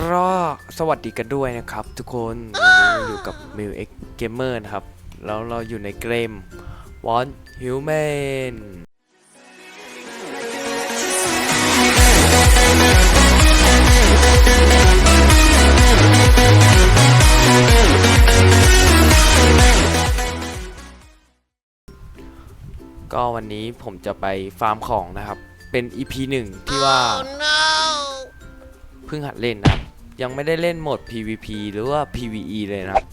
ก็สวัสดีกันด้วยนะครับทุกคนวันนี้อยู่กับ m i l X Gamer นะครับ แล้วเราอยู่ในเกม Want Human ก็วันนี้ผมจะไปฟาร์มของนะครับ เป็น EP หนึ่งที่ว่า เพิ่งหัดเล่นนะครับ ยังไม่ได้เล่นโหมด PVP หรือว่า PVE เลยนะครับ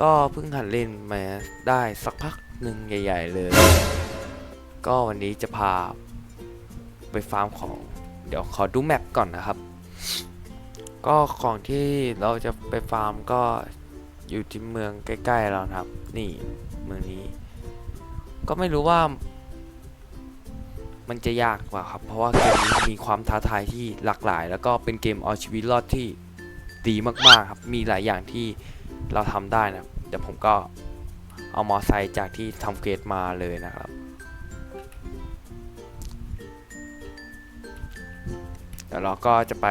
ก็เพิ่งหัดเล่นมาได้สักพักหนึ่งใหญ่ ๆ เลย ก็วันนี้จะพาไปฟาร์มของ เดี๋ยวขอดูแมปก่อนนะครับ ก็ของที่เราจะไปฟาร์มก็อยู่ที่เมืองใกล้ ๆ เรานะครับ นี่เมืองนี้ ก็ไม่รู้ว่า มันจะยากกว่าครับ เพราะว่าเกมนี้มีความท้าทายที่หลากหลาย แล้วก็เป็นเกมเอาชีวิตรอดที่ดีมากๆครับ มีหลายอย่างที่เราทำได้นะครับเดี๋ยวผมก็เอามอไซค์จากที่ทำเกรดมาเลยนะครับ เดี๋ยวเราก็จะไป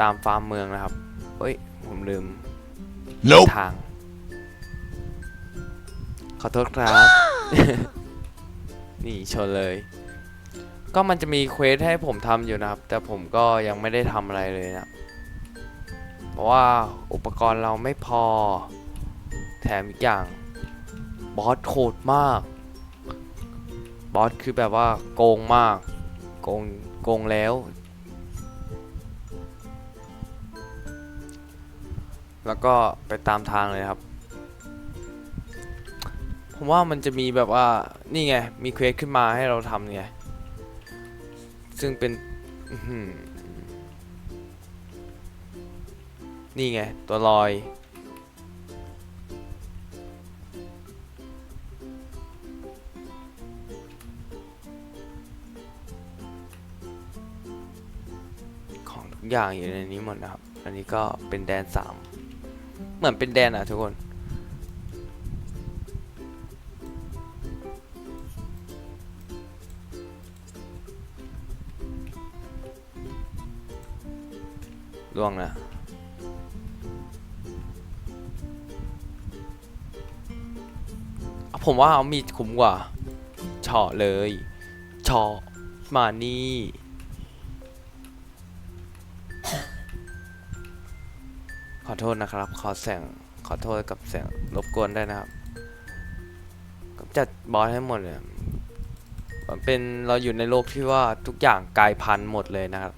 ตามฟาร์มเมืองนะครับเอ้ย ผมลืม Nope. ทาง ขอโทษครับ นี่ชนเลย ก็มันจะมีเควสให้ผมทำอยู่นะครับ แต่ผมก็ยังไม่ได้ทำอะไรเลยนะ เพราะว่าอุปกรณ์เราไม่พอ แถมอีกอย่างบอสโหดมาก บอสคือแบบว่าโกงมาก โกง โกงแล้ว แล้วก็ไปตามทางเลยครับ ผมว่ามันจะมีแบบว่านี่ไง มีเควสขึ้นมาให้เราทำไงซึ่งเป็นนี่ไง ตัวลอยของทุกอย่างอยู่ในนี้หมดนะครับ อันนี้ก็เป็นแดนสามเหมือนเป็นแดนอะทุกคน ล่วงนะผมว่าเอามีดคุ้มกว่าเฉาะเลยเฉาะมานี่ขอโทษนะครับ ขอแสงขอโทษกับแสงรบกวนได้นะครับกำจัดบอสให้หมดเลยมันเป็นเราอยู่ในโลกที่ว่าทุกอย่างกลายพันธุ์หมดเลยนะครับ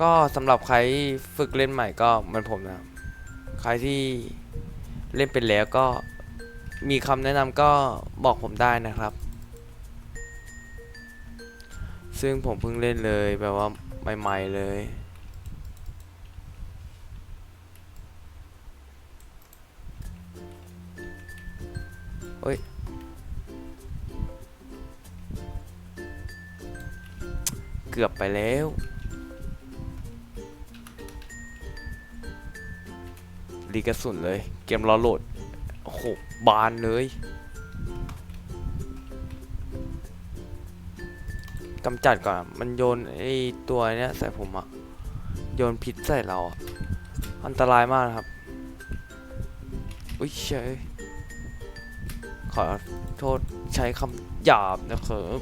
ก็สำหรับใครฝึกเล่นใหม่ก็มันผมนะครับ ใครที่เล่นเป็นแล้วก็มีคำแนะนำก็บอกผมได้นะครับ ซึ่งผมเพิ่งเล่นเลยแบบว่าใหม่ๆเลย เกือบไปแล้ว รีกระสุนเลย เกมรอโหลดโอ้โหบานเลยกำจัดก่อน มันโยนไอ้ตัวเนี้ยใส่ผมอะโยนพิษใส่เราอะอันตรายมากครับ อุ้ยเชยขอโทษใช้คำหยาบนะครับ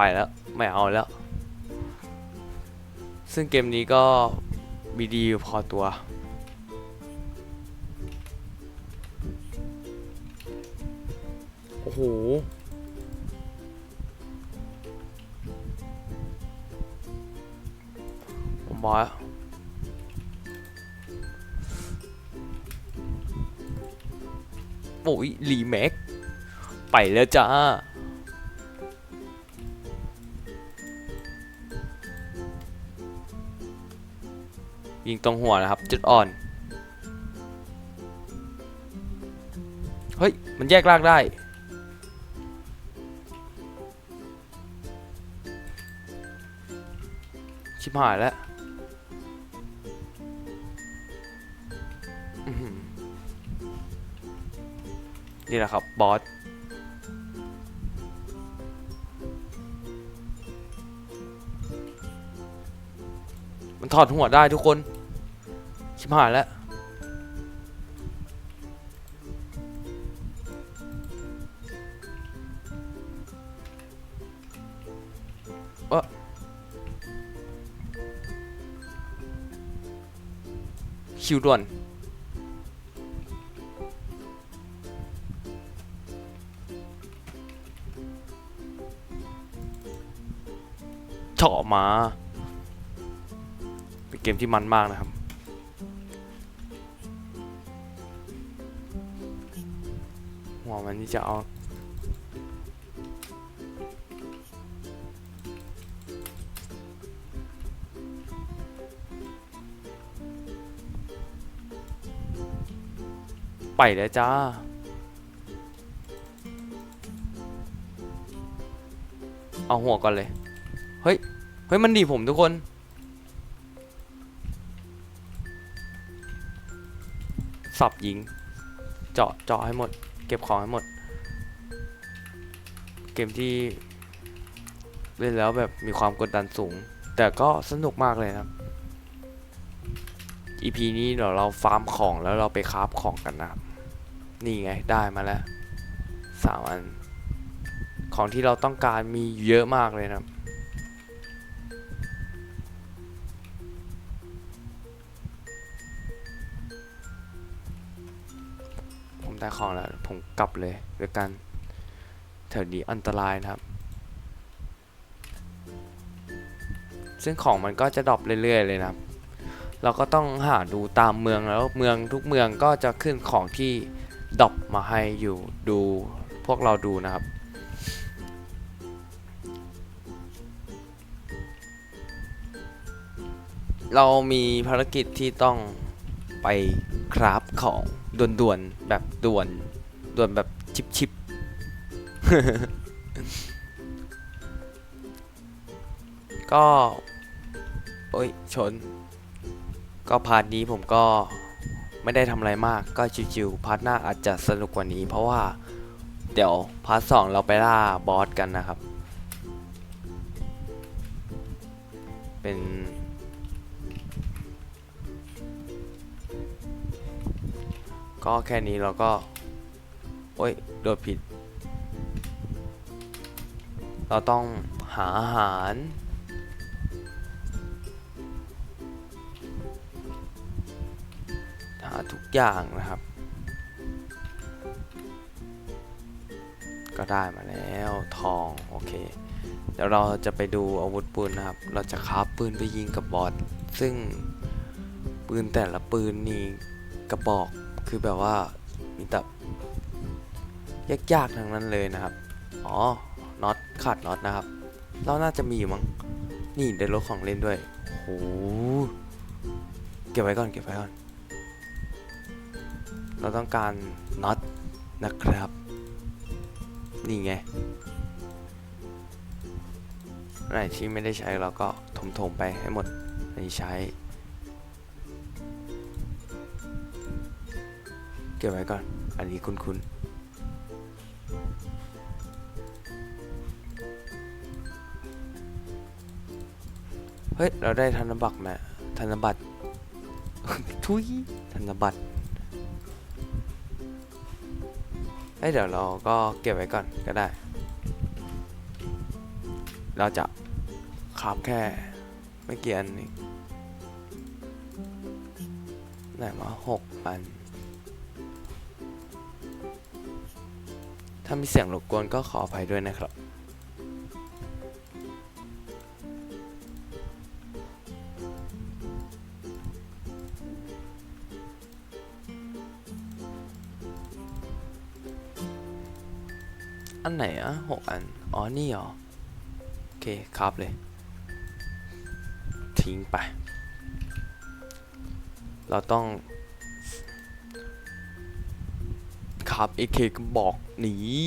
ไปแล้วไม่เอาแล้ว ซึ่งเกมนี้ก็มีดีอยู่พอตัว โอ้โหผมบอกโอ้ยรีเมคไปแล้วจ้า ยิงตรงหัวนะครับ จุดอ่อน เฮ้ย มันแยกร่างได้ ชิบหายแล้วนี่แหละครับ บอสมันถอดหัวได้ทุกคน ชิบหายแล้วเออคิวด่วนเฉาะมาเป็นเกมที่มันมากนะครับ ที่จะเอาไปแล้วจ้า เอาหัวก่อนเลย เฮ้ย เฮ้ย มันดีผมทุกคน สับยิง เจาะ เจาะให้หมด เก็บของให้หมด เกมที่เล่นแล้วแบบมีความกดดันสูง แต่ก็สนุกมากเลยครับ EP นี้เดี๋ยวเราฟาร์มของแล้วเราไปคราฟของกันนะครับนี่ไงได้มาแล้วสามอัน ของที่เราต้องการมีเยอะมากเลยนะ ได้ของแล้ว ผมกลับเลยด้วยกันแถวนี้อันตรายนะครับ ซึ่งของมันก็จะดรอปเรื่อยๆ เลยนะครับ เราก็ต้องหาดูตามเมืองแล้วเมืองทุกเมืองก็จะขึ้นของที่ดรอปมาให้อยู่ดูพวกเราดูนะครับเรามีภารกิจที่ต้องไปคราฟของ ด่วนๆแบบด่วนด่วนแบบชิปๆก็โอ้ยชน ก็พาร์ทนี้ผมก็ไม่ได้ทำอะไรมากก็ชิวๆพาร์ทหน้าอาจจะสนุกกว่านี้ เพราะว่าเดี๋ยวพาร์ทสองเราไปล่าบอสกันนะครับ เป็น ก็แค่นี้เราก็ โอ้ย โดดผิด เราต้องหาอาหาร หาทุกอย่างนะครับ ก็ได้มาแล้วทอง โอเค เดี๋ยวเราจะไปดูอาวุธปืนนะครับ เราจะคราฟปืนไปยิงกับบอสซึ่งปืนแต่ละปืนนี่กระบอก คือแบบว่ามีแต่ยากๆทั้งนั้นเลยนะครับ อ๋อ น็อตขาดน็อตนะครับ เราน่าจะมีอยู่มั้ง นี่ได้รถของเล่นด้วย โห เก็บไว้ก่อน เก็บไว้ก่อน เราต้องการน็อตนะครับ นี่ไงอันไหนที่ไม่ได้ใช้เราก็ถมๆไปให้หมดอันนี้ใช้ เก็บไว้ก่อน อันนี้คุ้นๆเฮ้ย เราได้ธนบัตรมาธนบัตร ทุยธนบัตรเอ้ยเดี๋ยวเราก็เก็บไว้ก่อนก็ได้ เราจะคราบแค่ไม่กี่อันนี้ไหนมาหกอัน ถ้ามีเสียงรบกวนก็ขออภัยด้วยนะครับ อันไหนอะหกอัน อ๋อ นี่เหรอ โอเคครับเลย ทิ้งไป เราต้อง ครับ AK ก็บอกนี้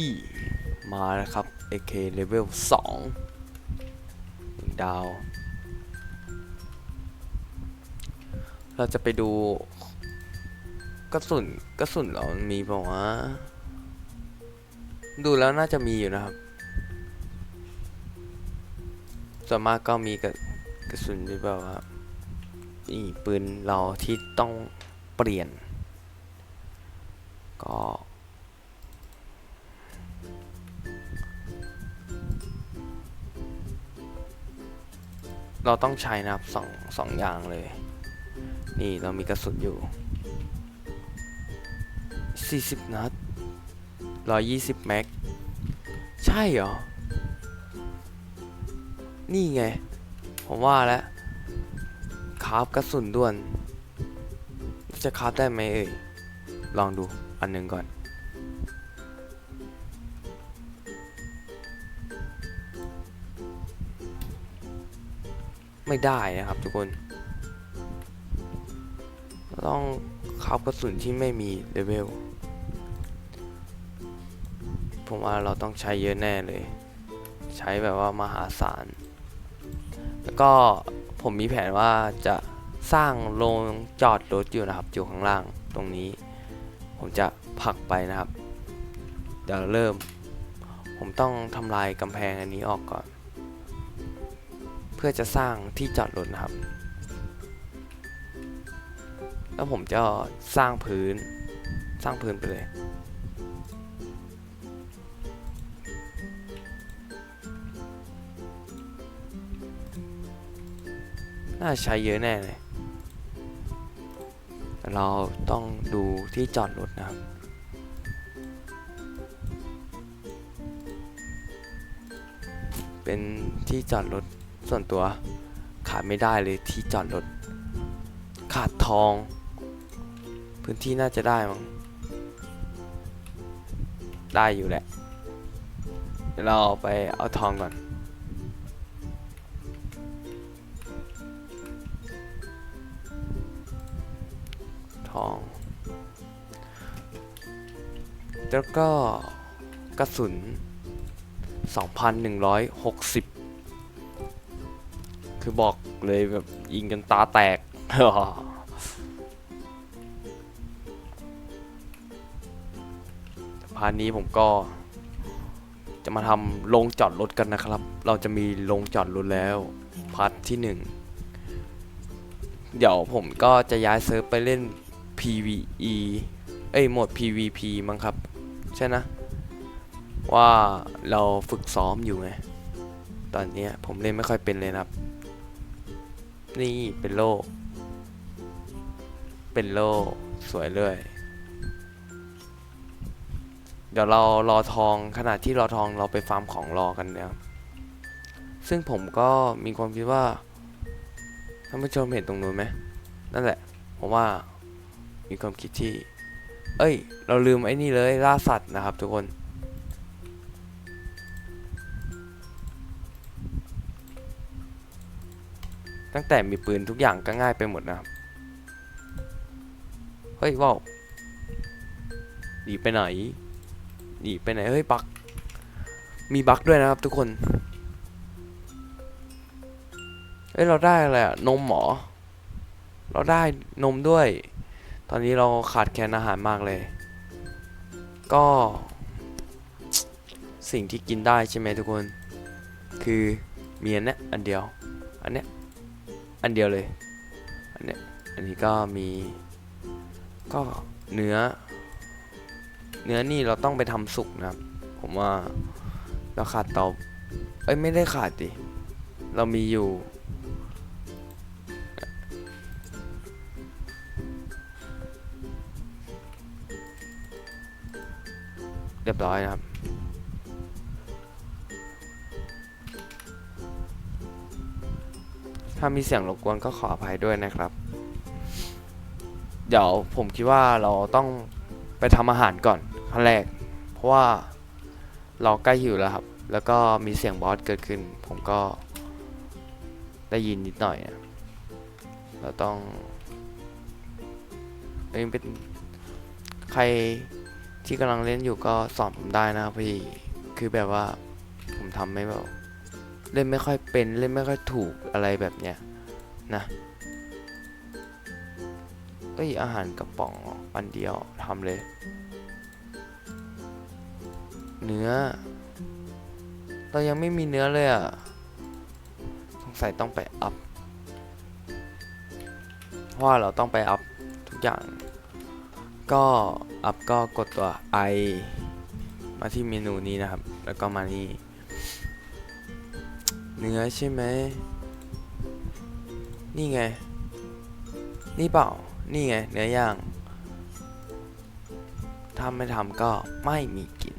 มาแล้วครับ AK level 2หนึ่งดาว เราจะไปดูกระสุนกระสุนเรามีเปล่าวะดูแล้วน่าจะมีอยู่นะครับส่วนมากก็มีกระกระสุนที่แบบว่านี่ปืนเราที่ต้องเปลี่ยน ก็ เราต้องใช้นะครับสองสองอย่างเลย นี่เรามีกระสุนอยู่ 40 นัด 120 แม็ก ใช่เหรอ นี่ไง ผมว่าแล้วคราฟกระสุนด่วน จะคราฟได้ไหมเอ่ย ลองดูอันหนึ่งก่อน ไม่ได้นะครับทุกคน ต้องครากระสุนที่ไม่มีเลเวล ผมว่าเราต้องใช้เยอะแน่เลย ใช้แบบว่ามหาศาล แล้วก็ผมมีแผนว่าจะสร้างโรงจอดรถอยู่นะครับ อยู่ข้างล่างตรงนี้ ผมจะผลักไปนะครับ เดี๋ยวเริ่ม ผมต้องทำลายกำแพงอันนี้ออกก่อน พื่อจะสร้างที่จอดรถนะครับ แล้วผมจะสร้างพื้น สร้างพื้นไปเลย น่าใช้เยอะแน่เลยเราต้องดูที่จอดรถนะครับ เป็นที่จอดรถ ส่วนตัวขาดไม่ได้เลยที่จอดรถ ขาดทอง พื้นที่น่าจะได้มั้งได้อยู่แหละ เดี๋ยวเราไปเอาทองก่อนทอง แล้วก็กระสุน 2,160 คือบอกเลยแบบยิงกันตาแตกพาร์ทนี้ผมก็จะมาทำโรงจอดรถกันนะครับ เราจะมีโรงจอดรถแล้วพาร์ทที่หนึ่งเดี๋ยวผมก็จะย้ายเซิร์ฟไปเล่น PVE เอ้ยโหมด PVP มั้งครับ ใช่นะ ว่าเราฝึกซ้อมอยู่ไง ตอนนี้ผมเล่นไม่ค่อยเป็นเลยนะครับ นี่เป็นโล่เป็นโล่สวยเลย เดี๋ยวเรารอทองขณะที่รอทองเราไปฟาร์มของรอกันนะครับซึ่งผมก็มีความคิดว่าท่านผู้ชมเห็นตรงนู้นไหมนั่นแหละผมว่ามีความคิดที่ เอ้ย เราลืมไอ้นี่เลยล่าสัตว์นะครับทุกคน ตั้งแต่มีปืนทุกอย่างก็ง่ายไปหมดนะครับ เฮ้ยว้าวหนีไปไหนหนีไปไหน เฮ้ยบัก มีบักด้วยนะครับทุกคนเอ้ยเราได้อะไรอะนมหมอ เราได้นมด้วย ตอนนี้เราขาดแคลนอาหารมากเลย ก็ สิ่งที่กินได้ใช่ไหมทุกคน คือมีอันเนี้ยอันเดียว อันเนี้ย อันเดียวเลย อันเนี้ยอันนี้ก็มีก็เนื้อ เนื้อนี่เราต้องไปทำสุกนะครับ ผมว่าเราขาดเตาเอ้ยไม่ได้ขาดดิ เรามีอยู่ เรียบร้อยนะครับ ถ้ามีเสียงรบกวนก็ขออภัยด้วยนะครับ เดี๋ยวผมคิดว่าเราต้องไปทำอาหารก่อนขั้นแรก เพราะว่าเราใกล้หิวแล้วครับ แล้วก็มีเสียงบอสเกิดขึ้น ผมก็ได้ยินนิดหน่อยนะเราต้องเอ้ยเป็นใครที่กำลังเล่นอยู่ก็สอนผมได้นะครับพี่ คือแบบว่าผมทำไม่แบบ เล่นไม่ค่อยเป็นเล่นไม่ค่อยถูกอะไรแบบเนี้ยนะเอ้ยอาหารกระป๋องอันเดียวทำเลย เนื้อ เรายังไม่มีเนื้อเลยอะสงสัยต้องไปอัพเพราะว่าเราต้องไปอัพทุกอย่าง ก็อัพก็กดตัว i มาที่เมนูนี้นะครับ แล้วก็มานี่ เนื้อใช่ไหม นี่ไง นี่เปล่า นี่ไง เนื้อย่างถ้าไม่ทำก็ไม่มีกิน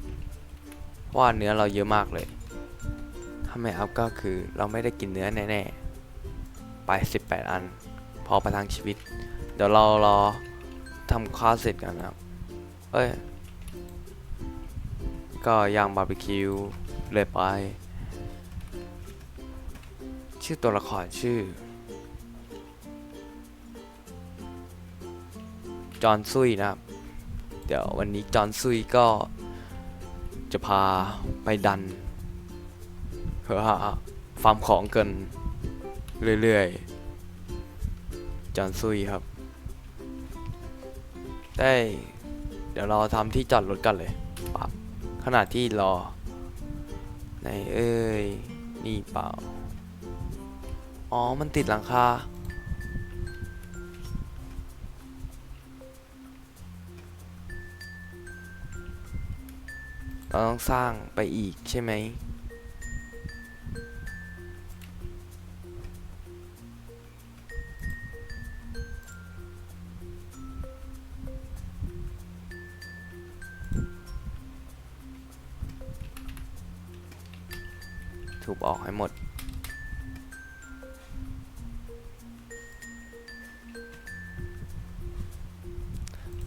เพราะว่าเนื้อเราเยอะมากเลยถ้าไม่อัพก็คือเราไม่ได้กินเนื้อแน่ๆ ไป 18 อัน พอประทังชีวิต เดี๋ยวเรารอทำข้าวเสร็จกันนะครับ เอ้ย ก็ย่างบาร์บีคิวเลยไป ชื่อตัวละครชื่อ จอห์นซุยนะครับ เดี๋ยววันนี้จอห์นซุยก็จะพาไปดันเพื่อฟาร์มของกันเรื่อยๆ จอห์นซุยครับ ได้ เดี๋ยวเราทำที่จอดรถกันเลยปั๊บขณะที่รอไหนเอ้ย นี่เปล่า อ๋อ มันติดหลังคา เราต้องสร้างไปอีกใช่ไหม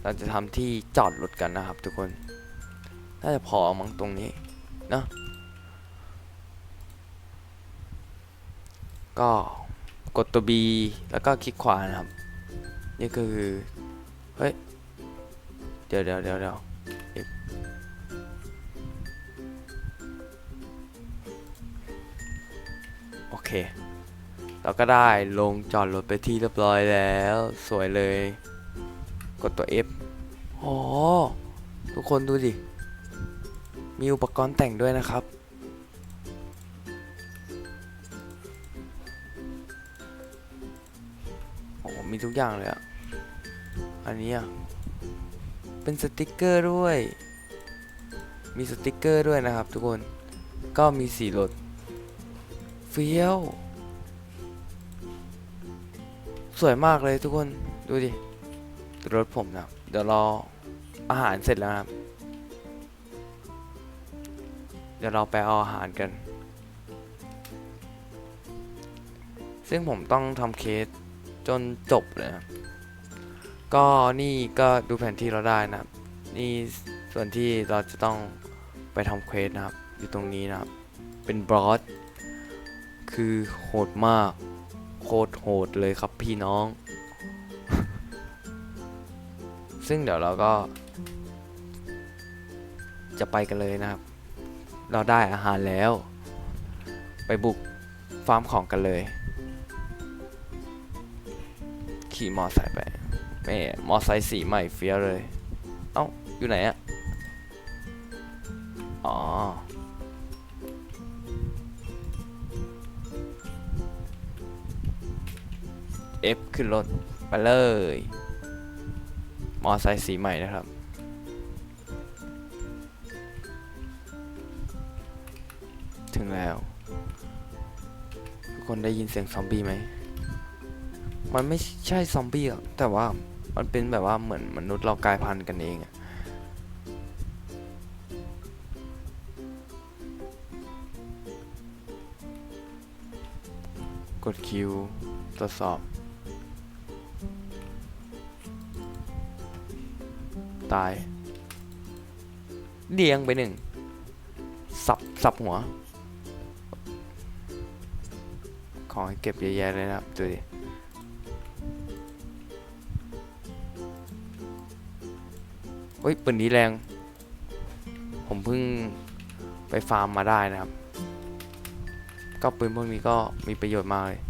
เราจะทำที่จอดรถกันนะครับ ทุกคน น่าจะพอมั้งตรงนี้เนอะก็กดตัว B แล้วก็คลิกขวานะครับ นี่คือ เฮ้ย เดี๋ยวเดี๋ยวเดี๋ยวเดี๋ยวโอเค เราก็ได้ลงจอดรถไปที่เรียบร้อยแล้ว สวยเลย กดตัว F อ๋อ ทุกคนดูดิ มีอุปกรณ์แต่งด้วยนะครับ โอ้มีทุกอย่างเลยอะอันนี้อะเป็นสติกเกอร์ด้วย มีสติกเกอร์ด้วยนะครับทุกคน ก็มีสีรถเฟี้ยว สวยมากเลยทุกคน ดูดิ รถผมนะ เดี๋ยวรอ อาหารเสร็จแล้วครับ เดี๋ยวเราไปเอาอาหารกัน ซึ่งผมต้องทำเคสจนจบเลยนะครับ ก็นี่ก็ดูแผนที่เราได้นะครับ นี่ส่วนที่เราจะต้องไปทำเควสนะครับ อยู่ตรงนี้นะครับ เป็นบรอสคือโหดมาก โคตรโหดเลยครับพี่น้อง ซึ่งเดี๋ยวเราก็ จะไปกันเลยนะครับ เราได้อาหารแล้ว ไปบุกฟาร์มของกันเลย ขี่มอไซค์ไปแม่มอไซค์สีใหม่เฟี้ยวเลย เอ้า อยู่ไหนอะอ๋อ F ขึ้นรถ ไปเลย มอไซค์สีใหม่นะครับ ถึงแล้ว ทุกคนได้ยินเสียงซอมบี้ไหม มันไม่ใช่ซอมบี้หรอกแต่ว่ามันเป็นแบบว่าเหมือนมนุษย์เรากลายพันธุ์กันเองอะกดคิวตรวจสอบ ตายเดียงไปหนึ่ง สับ สับหัว ของให้เก็บเยอะแยะเลยนะครับดูดิเฮ้ยปืนนี้แรง ผมเพิ่งไปฟาร์มมาได้นะครับ ก็ปืนพวกนี้ก็มีประโยชน์มากเลย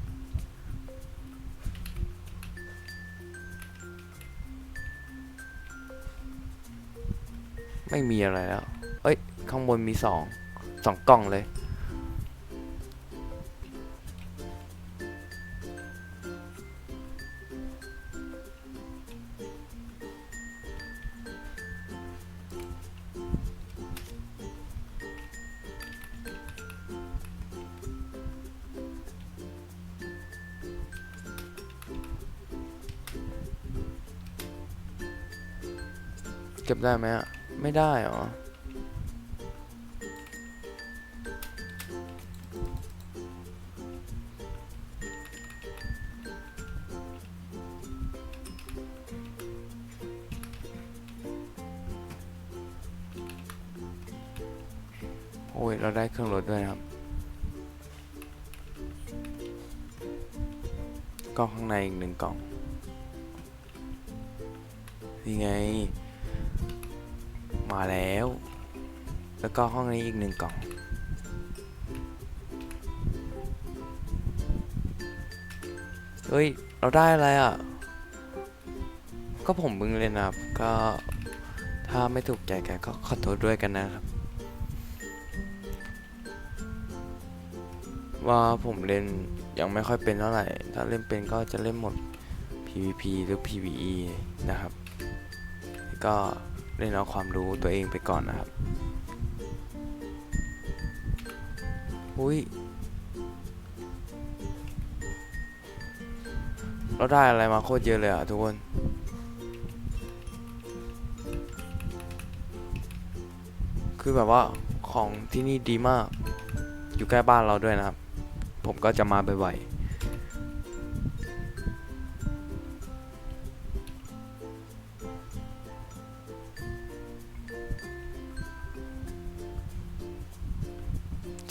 ไม่มีอะไรแล้วเฮ้ย ข้างบนมีสอง สองกล่องเลย บได้ไหมอะไม่ได้เหรอโอ้ย เราได้เครื่องรถด้วยนะครับ กล่องข้างในอีกหนึ่งกล่อง นี่ไง มาแล้ว แล้วก็ห้องนี้อีกหนึ่งกล่อง เฮ้ย เราได้อะไรอะ ก็ผมเพิ่งเล่นนะครับ ก็ถ้าไม่ถูกใจแกก็ขอโทษด้วยกันนะครับ ว่าผมเล่นยังไม่ค่อยเป็นเท่าไหร่ ถ้าเล่นเป็นก็จะเล่นหมด PVP หรือ PVE นะครับ ก็ เล่นเอาความรู้ตัวเองไปก่อนนะครับ อุ้ย เราได้อะไรมาโคตรเยอะเลยอะทุกคน คือแบบว่าของที่นี่ดีมาก อยู่ใกล้บ้านเราด้วยนะครับ ผมก็จะมาบ่อยๆ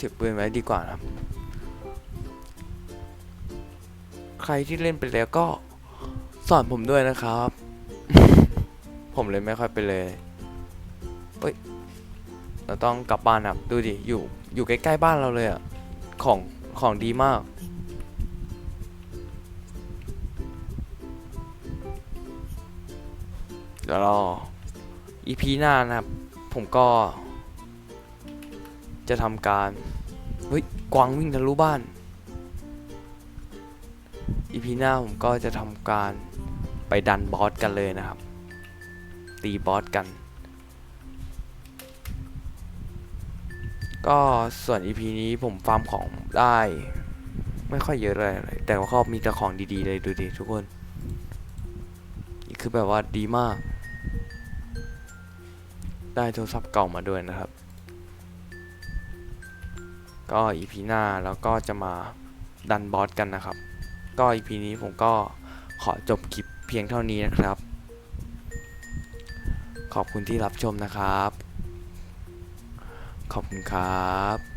ถือปืนไว้ดีกว่านะครับ ใครที่เล่นไปแล้วก็สอนผมด้วยนะครับ ผมเลยไม่ค่อยไปเลยเฮ้ยเราต้องกลับบ้านครับดูดิ อยู่ อยู่ใกล้ๆบ้านเราเลยอะของ ของดีมากเดี๋ยวรอ EP หน้านะครับ ผมก็ จะทำการ เฮ้ย กวางวิ่งทะลุบ้าน EP หน้าผมก็จะทำการไปดันบอสกันเลยนะครับ ตีบอสกัน ก็ส่วน EP นี้ผมฟาร์มของได้ ไม่ค่อยเยอะเลย แต่ว่าเขามีแต่ของดีๆเลยดูดิทุกคน คือแบบว่าดีมาก ได้โทรศัพท์เก่ามาด้วยนะครับ ก็ EP หน้าแล้วก็จะมาดันบอสกันนะครับ ก็อีพีนี้ผมก็ขอจบคลิปเพียงเท่านี้นะครับ ขอบคุณที่รับชมนะครับ ขอบคุณครับ